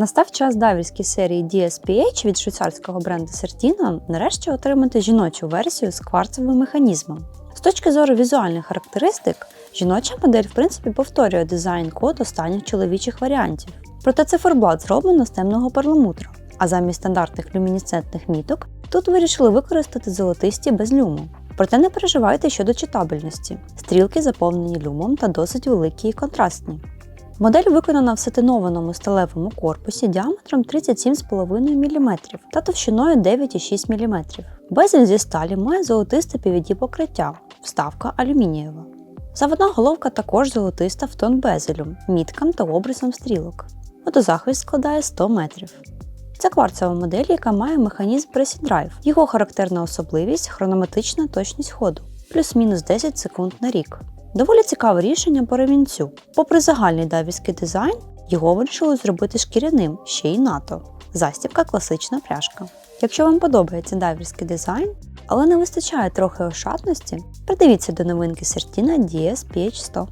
Настав час дайверській серії DSPH від швейцарського бренду Certina нарешті отримати жіночу версію з кварцевим механізмом. З точки зору візуальних характеристик, жіноча модель в принципі повторює дизайн-код останніх чоловічих варіантів. Проте циферблат зроблено з темного перламутру, а замість стандартних люмінесцентних міток тут вирішили використати золотисті без люму. Проте не переживайте щодо читабельності. Стрілки заповнені люмом та досить великі і контрастні. Модель виконана в сатинованому сталевому корпусі діаметром 37,5 мм та товщиною 9,6 мм. Безель зі сталі має золотисте PVD покриття, вставка алюмінієва. Заводна головка також золотиста в тон безелю, міткам та обрисом стрілок. Водозахист складає 100 метрів. Це кварцева модель, яка має механізм Drive. Його характерна особливість хронометрична точність ходу, плюс-мінус 10 секунд на рік. Доволі цікаве рішення по ремінцю. Попри загальний давівський дизайн, його вирішили зробити шкіряним, ще й НАТО. Застібка класична пряжка. Якщо вам подобається дайверський дизайн, але не вистачає трохи ошатності, придивіться до новинки Certina DS PH100.